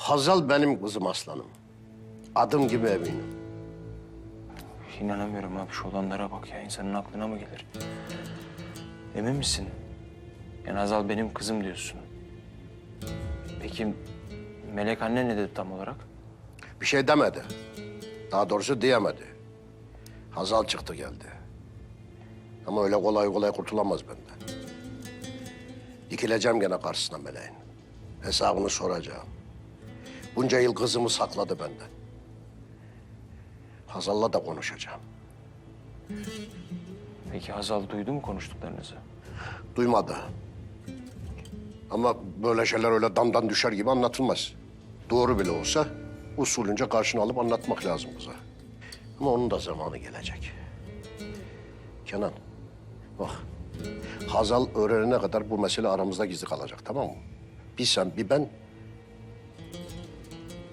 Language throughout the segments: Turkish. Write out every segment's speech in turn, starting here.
Hazal benim kızım aslanım. Adım gibi eminim. İnanamıyorum abi şu olanlara bak ya. insanın aklına mı gelir? Emin misin? Yani Hazal benim kızım diyorsun. Peki Melek anne ne dedi tam olarak? Bir şey demedi. Daha doğrusu diyemedi. Hazal çıktı geldi. Ama öyle kolay kolay kurtulamaz benden. Dikileceğim gene karşısına meleğin. Hesabını soracağım. Bunca yıl kızımı sakladı benden. Hazal'la da konuşacağım. Peki Hazal duydu mu konuştuklarınızı? Duymadı. Ama böyle şeyler öyle damdan düşer gibi anlatılmaz. Doğru bile olsa usulünce karşına alıp anlatmak lazım kıza. Ama onun da zamanı gelecek. Kenan, bak. Hazal öğrenene kadar bu mesele aramızda gizli kalacak, tamam mı? Bir sen, bir ben,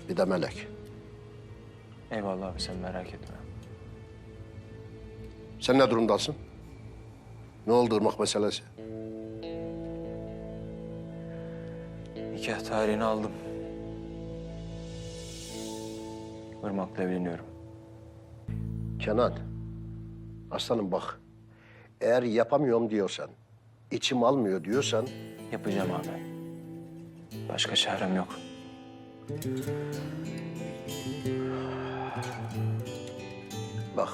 bir de Melek. Eyvallah abi sen merak etme. Sen ne durumdasın? Ne oldu ırmak meselesi? Nikah tarihini aldım. Irmak'la evleniyorum. Kenan, aslanım bak. Eğer yapamıyorum diyorsan, içim almıyor diyorsan Yapacağım abi. Başka çarem yok. Bak.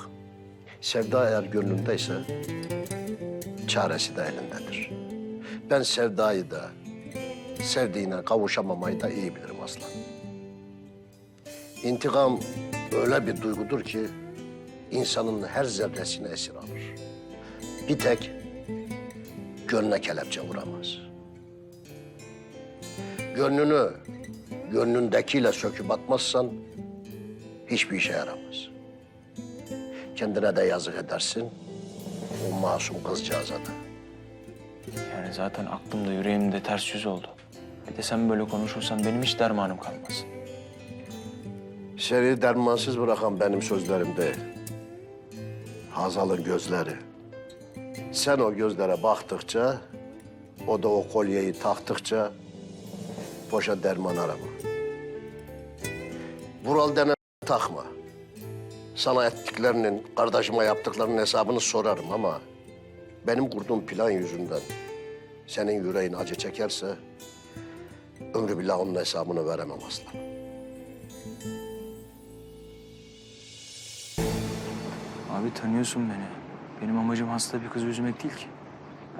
Sevda eğer gönlündeyse çaresi de elindedir. Ben sevdayı da sevdiğine kavuşamamayı da iyi bilirim aslan. İntikam öyle bir duygudur ki insanın her zerresine esir alır. Bir tek gönlüne kelepçe vuramaz. Gönlünü gönlündekiyle söküp atmazsan hiçbir işe yaramaz. Kendine de yazık edersin, o masum kızcağıza da. Yani zaten aklımda yüreğimde ters yüz oldu. Bir de sen böyle konuşursan benim hiç dermanım kalmaz. Seni dermansız bırakan benim sözlerim değil. Hazal'ın gözleri. Sen o gözlere baktıkça, o da o kolyeyi taktıkça boşa derman arama. Vural denen takma. Sana ettiklerinin, kardeşime yaptıklarının hesabını sorarım ama benim kurduğum plan yüzünden senin yüreğin acı çekerse ömrü billah onun hesabını veremem aslan. Abi tanıyorsun beni. Benim amacım hasta bir kızı üzmek değil ki.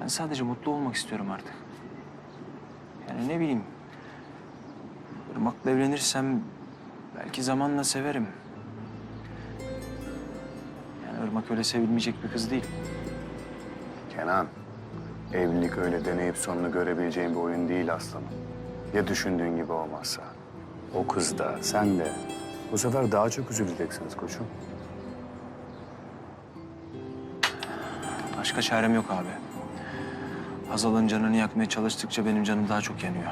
Ben sadece mutlu olmak istiyorum artık. Yani ne bileyim. Irmak'la evlenirsem belki zamanla severim. Yani Irmak öyle sevilmeyecek bir kız değil. Kenan, evlilik öyle deneyip sonunu görebileceğin bir oyun değil aslanım. Ya düşündüğün gibi olmazsa? O kız da, sen de. Bu sefer daha çok üzüleceksiniz koçum. Başka çarem yok abi. Hazal'ın canını yakmaya çalıştıkça benim canım daha çok yanıyor.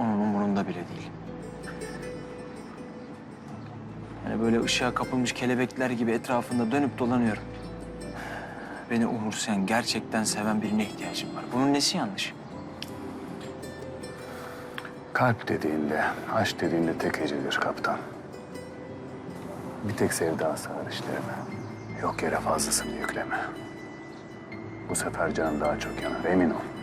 Onun umurunda bile değil. Yani böyle ışığa kapılmış kelebekler gibi etrafında dönüp dolanıyorum. Beni umursayan, gerçekten seven birine ihtiyacım var. Bunun nesi yanlış? Kalp dediğinde, aşk dediğinde tek ecedir kaptan. Bir tek sevda sığar işlerime. Yok yere fazlasını yükleme. Bu sefer canın daha çok yanar, emin ol.